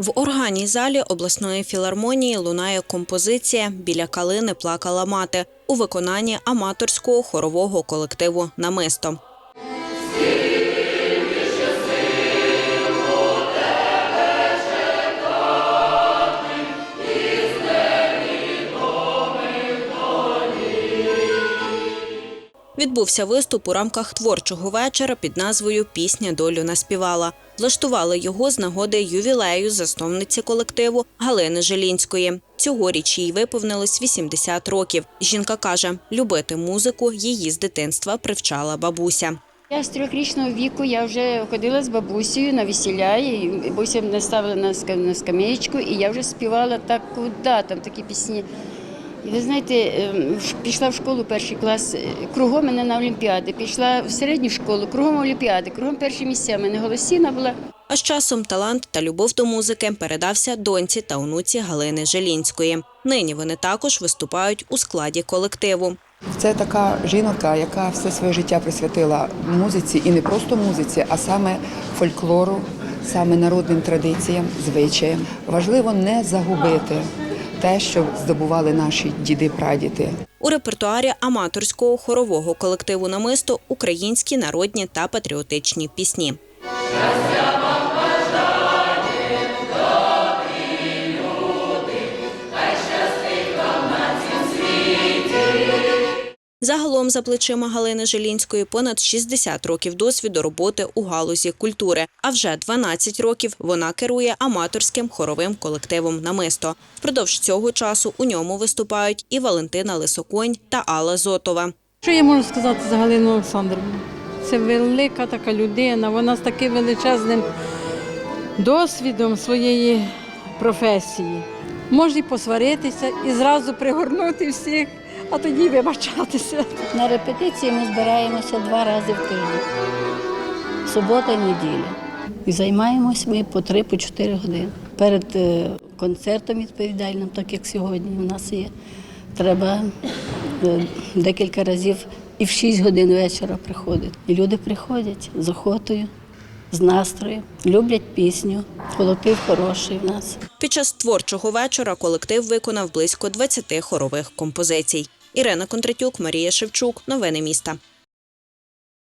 В органній залі обласної філармонії лунає композиція Біля калини плакала мати у виконанні аматорського хорового колективу Намисто. Відбувся виступ у рамках творчого вечора під назвою Пісня долю наспівала. Влаштували його з нагоди ювілею засновниці колективу Галини Желінської. Цьогоріч їй виповнилось 80 років. Жінка каже, любити музику її з дитинства привчала бабуся. Я з трьохрічного віку я вже ходила з бабусею на весілля, і бабуся мене ставила на ска- на скамеєчку, і я вже співала так, куди там такі пісні. Ви знаєте, ем, пішла в школу перший клас, е, кругом мене на Олімпіади, пішла в середню школу, кругом Олімпіади, кругом перші місця. Мене голосіна була. А з часом талант та любов до музики передався доньці та онуці Галини Желінської. Нині вони також виступають у складі колективу. Це така жінка, яка все своє життя присвятила музиці і не просто музиці, а саме фольклору, саме народним традиціям, звичаям. Важливо не загубити те, що здобували наші діди-прадіди. У репертуарі аматорського хорового колективу намисто українські народні та патріотичні пісні. Загалом за плечима Галини Желінської понад 60 років досвіду роботи у галузі культури. А вже 12 років вона керує аматорським хоровим колективом Намисто. Впродовж цього часу у ньому виступають і Валентина Лисоконь та Алла Зотова. Що я можу сказати за Галину Олександрівну? Це велика така людина, вона з таким величезним досвідом своєї професії. Може і посваритися, і зразу пригорнути всіх, а тоді вибачатися. На репетиції ми збираємося два рази в тиждень. Субота і неділя. І займаємось ми по три, по чотири години. Перед е, концертом відповідальним, так як сьогодні у нас є, треба е, декілька разів і в 6 годин вечора приходити. І люди приходять з охотою, з настрою, люблять пісню, колектив хороший в нас. Під час творчого вечора колектив виконав близько 20 хорових композицій. Ірина Кондратюк, Марія Шевчук. Новини міста.